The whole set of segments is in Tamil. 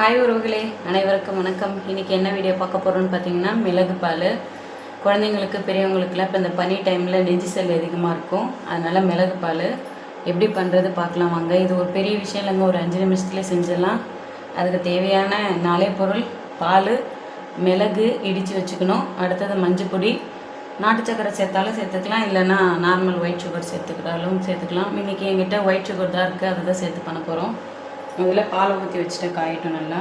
ஹாய் உறவுகளே அனைவருக்கும் வணக்கம். இன்றைக்கி என்ன வீடியோ பார்க்க போகிறோன்னு பார்த்தீங்கன்னா மிளகு பால். குழந்தைங்களுக்கு பெரியவங்களுக்குலாம் இப்போ இந்த பனி டைமில் நெஞ்சு செல் அதிகமாக இருக்கும். அதனால் மிளகு பால். எப்படி பண்ணுறது பார்க்கலாம் வாங்க. இது ஒரு பெரிய விஷயம் இல்லைங்க ஒரு அஞ்சு நிமிஷத்துலேயே செஞ்சிடலாம். அதுக்கு தேவையான நாளே பொருள் பால் மிளகு இடித்து வச்சுக்கணும். அடுத்தது மஞ்சள் பொடி நாட்டு சக்கரை சேர்த்தாலும் சேர்த்துக்கலாம் இல்லைன்னா நார்மல் ஒயிட் சுகர் சேர்த்துக்கிட்டாலும் சேர்த்துக்கலாம். இன்றைக்கி என்கிட்ட ஒயிட் சுகர் தான் இருக்குது அதை தான் சேர்த்து பண்ண போகிறோம் முதல்ல பாலை ஊற்றி வச்சுட்டு காயட்டும் நல்லா.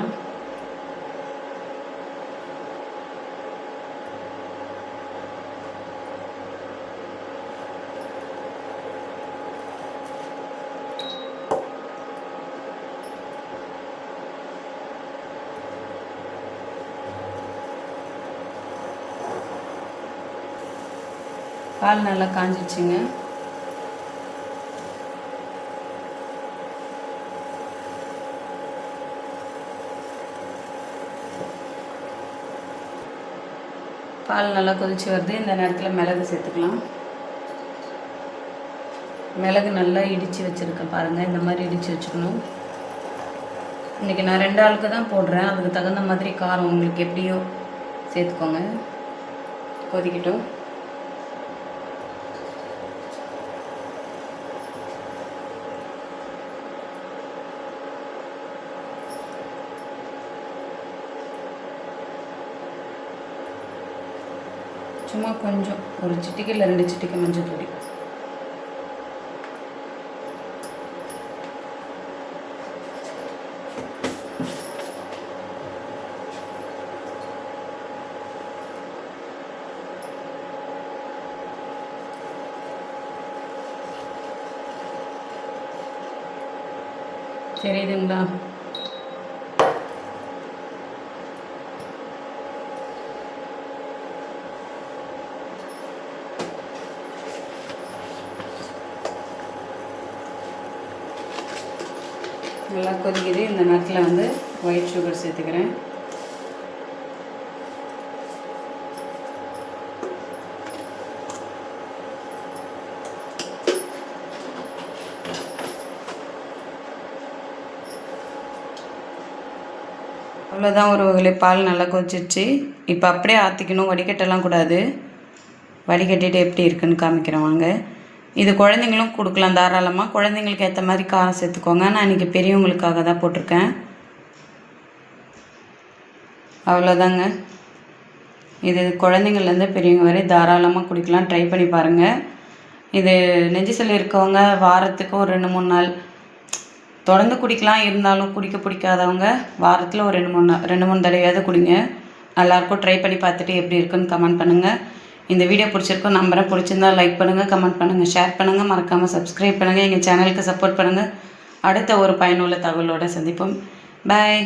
பால் நல்லா காஞ்சிடுச்சுங்க பால் நல்லா கொதிச்சு வருது. இந்த நேரத்தில் மிளகு சேர்த்துக்கலாம். மிளகு நல்லா இடித்து வச்சுருக்கேன் பாருங்கள் இந்த மாதிரி இடித்து வச்சுக்கணும். இன்றைக்கி நான் ரெண்டு ஆளுக்கு தான் போடுறேன். அதுக்கு தகுந்த மாதிரி காரம் உங்களுக்கு எப்படியோ சேர்த்துக்கோங்க. கொதிக்கட்டும். சும்மா கொஞ்சம் ஒரு சிட்டிக்கு இல்லை ரெண்டு சிட்டிக்கு மஞ்சள் பொடி தெரியுதுங்களா நல்லா கொதிக்குது. இந்த நேரத்தில் வந்து ஒயிட் சுகர் சேர்த்துக்கிறேன். அவ்வளோதான் ஒரு வகையில் பால் நல்லா கொதிச்சிருச்சு. இப்போ அப்படியே ஆற்றிக்கணும் வடிகட்டெல்லாம் கூடாது. வடிகட்டிட்டு எப்படி இருக்குன்னு காமிக்கிறேன் வாங்க. இது குழந்தைங்களும் கொடுக்கலாம் தாராளமாக குழந்தைங்களுக்கு ஏற்ற மாதிரி காரம் சேர்த்துக்கோங்க. நான் இன்றைக்கி பெரியவங்களுக்காக தான் போட்டிருக்கேன். அவ்வளோதாங்க இது குழந்தைங்கள்லேருந்து பெரியவங்க வரை தாராளமாக குடிக்கலாம். ட்ரை பண்ணி பாருங்கள் இது நெஞ்சு சளி இருக்கவங்க வாரத்துக்கு ஒரு ரெண்டு மூணு நாள். தொடர்ந்து குடிக்கலாம். இருந்தாலும் குடிக்க பிடிக்காதவங்க வாரத்தில் ஒரு ரெண்டு மூணு நாள் ரெண்டு மூணு தடவையாவது குடிங்க. நல்லாயிருக்கும் ட்ரை பண்ணி பார்த்துட்டு எப்படி இருக்குன்னு கமெண்ட் பண்ணுங்கள் இந்த வீடியோ பிடிச்சிருக்கோம் நம்பரை பிடிச்சிருந்தா லைக் பண்ணுங்கள் கமெண்ட் பண்ணுங்கள் ஷேர் பண்ணுங்கள் மறக்காமல் சப்ஸ்கிரைப் பண்ணுங்கள் எங்கள் சேனலுக்கு சப்போர்ட் பண்ணுங்கள் அடுத்த ஒரு பயனுள்ள தகவலோடு சந்திப்போம். பாய்